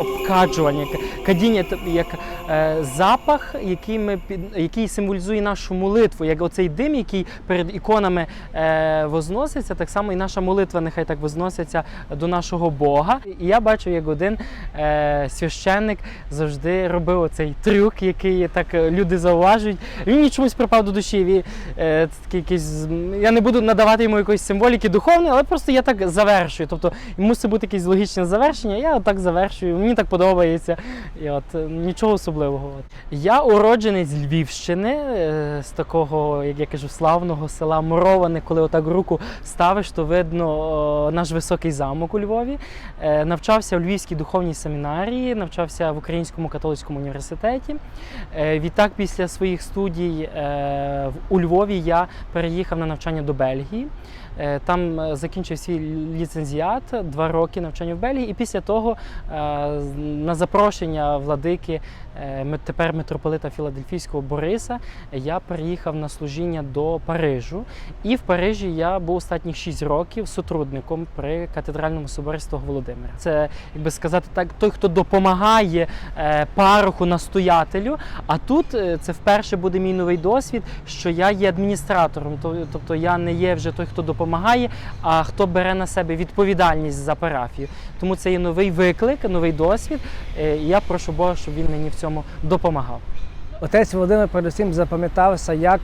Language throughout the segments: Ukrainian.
of каджування, як кадіння, як е, запах, який, ми, який символізує нашу молитву, як оцей дим, який перед іконами е, возноситься, так само і наша молитва нехай так возноситься до нашого Бога. І я бачу, як один е, священник завжди робив оцей трюк, який так люди зауважують. Він мені чомусь припав до душі. Він, якийсь, я не буду надавати йому якоїсь символіки духовної, але просто я так завершую. Тобто мусить бути якесь логічне завершення. Я так завершую. Мені так подобається. І от е, нічого особливого. Я уродженець Львівщини е, з такого, як я кажу, славного села Муроване. Коли отак руку ставиш, то видно наш високий замок у Львові. Е, Навчався у Львівській духовній семінарії, навчався в Українському католицькому університеті. Відтак, після своїх студій у Львові я переїхав на навчання до Бельгії. Там закінчив свій ліцензіат, два роки навчання в Бельгії, і після того з- на запрошення владики е, тепер митрополита Філадельфійського Бориса я переїхав на служіння до Парижу. І в Парижі я був останніх 6 років сотрудником при катедральному соборі Святого Володимира. Це, як би сказати так, той, хто допомагає е, пароху, настоятелю. А тут е, це вперше буде мій новий досвід, що я є адміністратором. Тобто я не є вже той, хто допомагає, а хто бере на себе відповідальність за парафію. Тому це є новий виклик, новий досвід. Е, І я прошу Бога, щоб він мені в цьому допомагав. Отець Володимир передусім запам'ятався як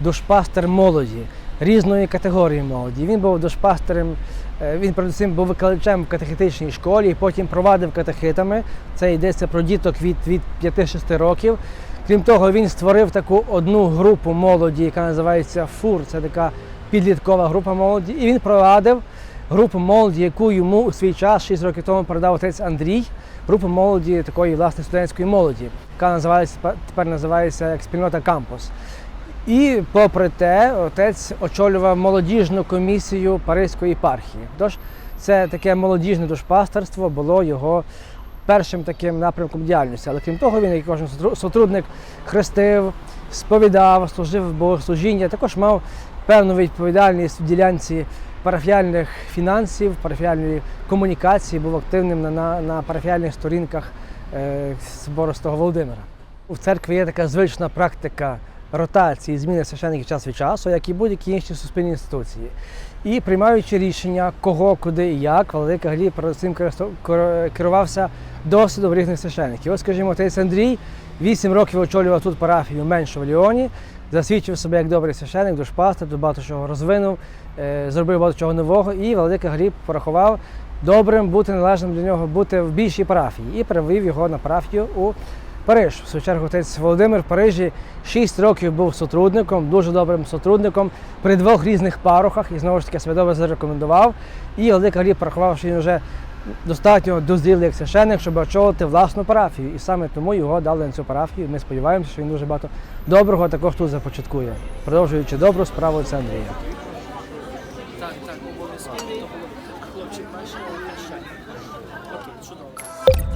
душпастер молоді, різної категорії молоді. Він був душпастером, е, він передусім був викладачем в катехетичній школі, і потім провадив катехитами. Це йдеться про діток від, від 5-6 років. Крім того, він створив таку одну групу молоді, яка називається ФУР. Це така підліткова група молоді. І він провадив групу молоді, яку йому у свій час, 6 років тому, передав отець Андрій. Групу молоді такої власне студентської молоді, яка називається тепер називається як спільнота кампус. І попри те, отець очолював молодіжну комісію Паризької єпархії. Тож це таке молодіжне душпастерство було його першим таким напрямком діяльності. Але крім того, він, як кожен сотрудник, хрестив, сповідав, служив в богослужіння, також мав певну відповідальність в ділянці парафіальних фінансів, парафіальної комунікації, був активним на, на, на парафіальних сторінках е, собору Володимира. У церкві є така звична практика ротації, зміни священиків час від часу, як і будь-які інші суспільні інституції. І приймаючи рішення, кого, куди і як, Владика Гліб перед цим керувався досвідом різних священиків. Ось, скажімо, отець Андрій 8 років очолював тут парафію меншу в Ліоні, засвідчив себе як добрий священик, душпастер, багато чого розвинув, е, зробив багато чого нового, і Владика Гліб порахував добрим бути належним для нього бути в більшій парафії і перевів його на парафію у Париж. В свою чергу отець Володимир в Парижі 6 років був сотрудником, дуже добрим сотрудником при двох різних парохах і знову ж таки себе добре зарекомендував. І Владика Гліб порахував, що він вже достатньо дозрілий як щоб очолити власну парафію. І саме тому його дали на цю парафію. Ми сподіваємося, що він дуже багато доброго також тут започаткує, продовжуючи добру справу це Андрія. Так, так, обов'язково. Хлопчик перший, Окей, чудово.